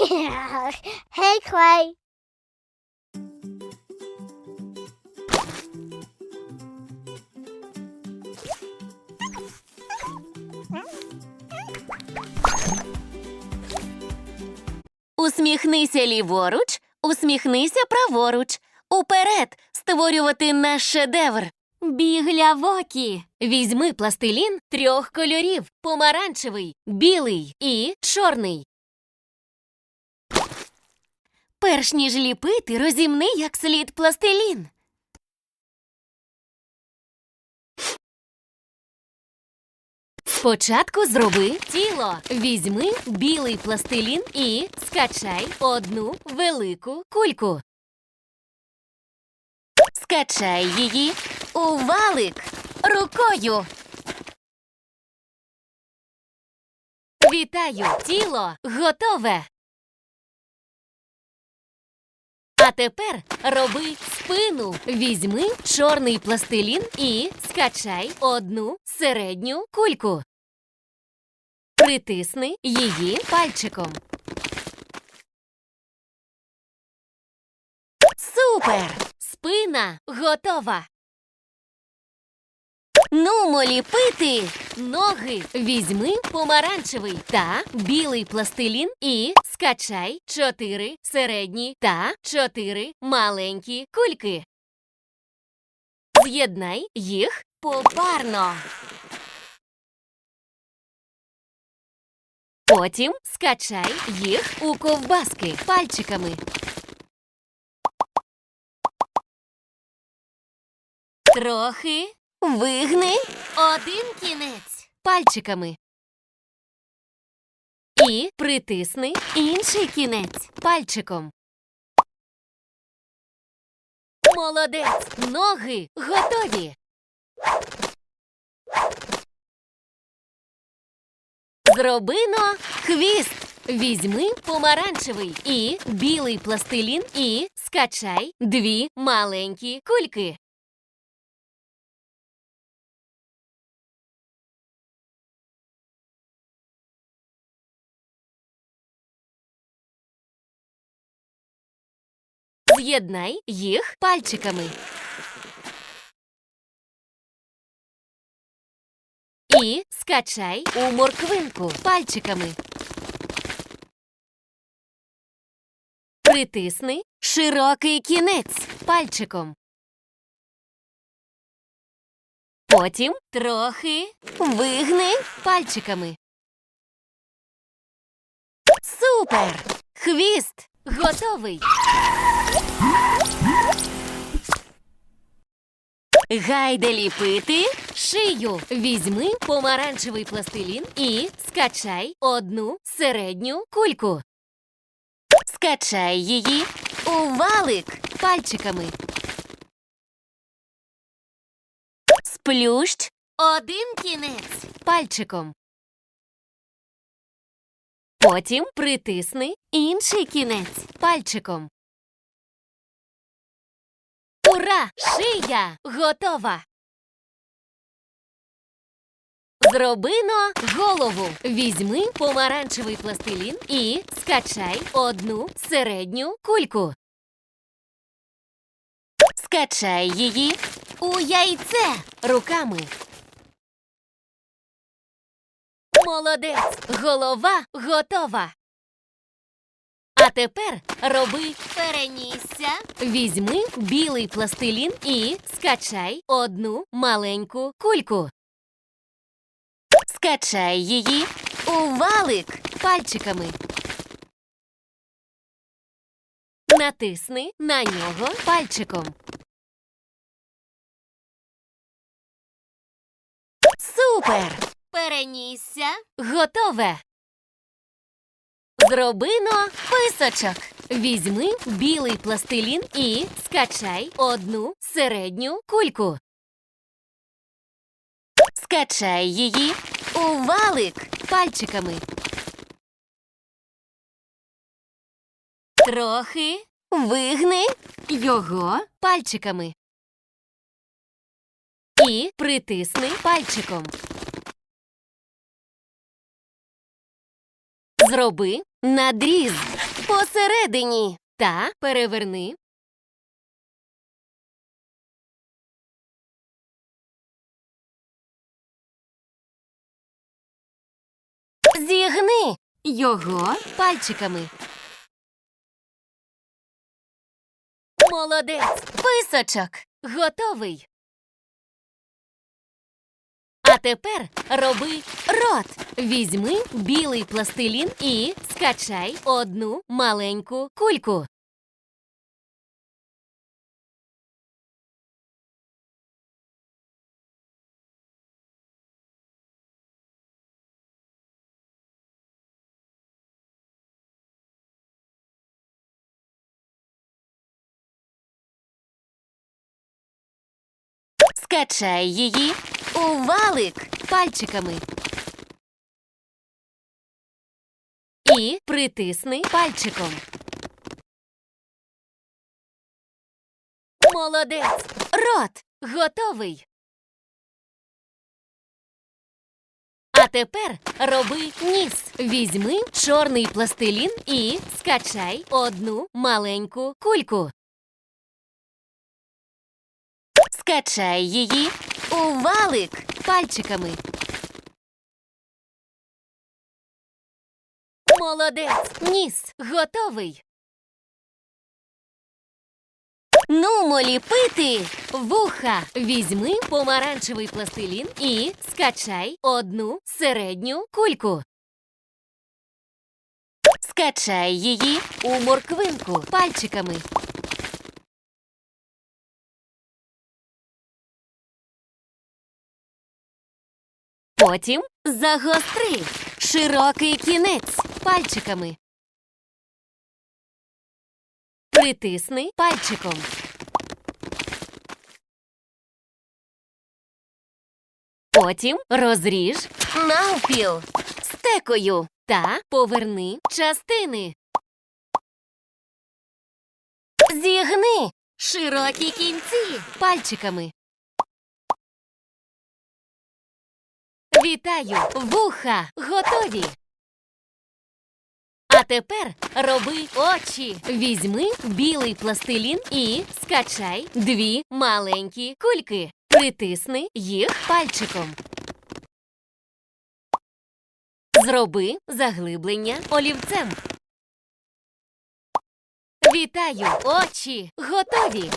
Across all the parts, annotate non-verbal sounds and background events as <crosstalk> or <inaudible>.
<laughs> hey, Clay. Усміхнися ліворуч, усміхнися праворуч. Уперед створювати наш шедевр. Біглявокі. Візьми пластилін трьох кольорів: помаранчевий, білий і чорний. Перш ніж ліпити, розімни як слід пластилін. Спочатку зроби тіло. Візьми білий пластилін і скачай одну велику кульку. Скачай її у валик рукою. Вітаю! Тіло готове. А тепер роби спину. Візьми чорний пластилін і скачай одну середню кульку. Притисни її пальчиком. Супер! Спина готова. Нумо ліпити ноги. Візьми помаранчевий та білий пластилін і скачай чотири середні та чотири маленькі кульки. З'єднай їх попарно. Потім скачай їх у ковбаски пальчиками. Трохи вигни один кінець пальчиками. І притисни інший кінець пальчиком. Молодець! Ноги готові. Зробино хвіст. Візьми помаранчевий і білий пластилін і скачай дві маленькі кульки. З'єднай їх пальчиками. І скачай у морквинку пальчиками. Притисни широкий кінець пальчиком. Потім трохи вигни пальчиками. Супер! Хвіст готовий. Гайде ліпити шию. Візьми помаранчевий пластилін і скачай одну середню кульку. Скачай її у валик пальчиками. Сплющ один кінець пальчиком. Потім притисни інший кінець пальчиком. Ура! Шия готова! Зробино голову. Візьми помаранчевий пластилін і скачай одну середню кульку. Скачай її у яйце руками. Молодець! Голова готова. А тепер роби перенісся. Візьми білий пластилін і скачай одну маленьку кульку. Скачай її у валик пальчиками. Натисни на нього пальчиком. Супер! Перенісся. Готове. Зробино писочок. Візьми білий пластилін і скачай одну середню кульку. Скачай її у валик пальчиками. Трохи вигни його пальчиками. І притисни пальчиком. Зроби надріз. Посередині. Та переверни. Зігни. Його пальчиками. Молодець! Писочок. Готовий. А тепер роби рот. Візьми білий пластилін і скачай одну маленьку кульку. Скачай її у валик. пальчиками. І притисни пальчиком. Молодець! Рот готовий. А тепер роби ніс. Візьми чорний пластилін і скачай одну маленьку кульку. Скачай її у валик. пальчиками. Молодець! Ніс готовий. Нумо ліпити. Вуха. Візьми помаранчевий пластилін і скачай одну середню кульку. Скачай її. У морквинку пальчиками. Потім загостри широкий кінець пальчиками. Притисни пальчиком. Потім розріж Навпіл. Стекою. та поверни частини. Зігни. Широкі кінці пальчиками. Вітаю! Вуха готові. А тепер роби очі. Візьми білий пластилін і скачай дві маленькі кульки. Притисни їх пальчиком. Зроби заглиблення олівцем. Вітаю! Очі готові.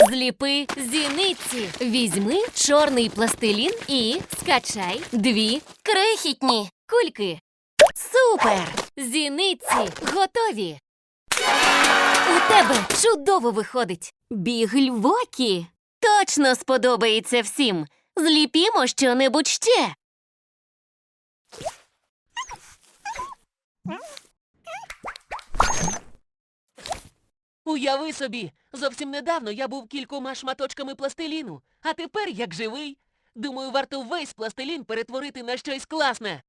Зліпи зіниці. Візьми чорний пластилін і скачай дві Крихітні. кульки. Супер. Зіниці готові. У тебе чудово виходить. Бігльвокі. Точно сподобається всім. Зліпімо щонебудь ще. Уяви собі, зовсім недавно я був кількома шматочками пластиліну, а тепер як живий. Думаю, варто весь пластилін перетворити на щось класне.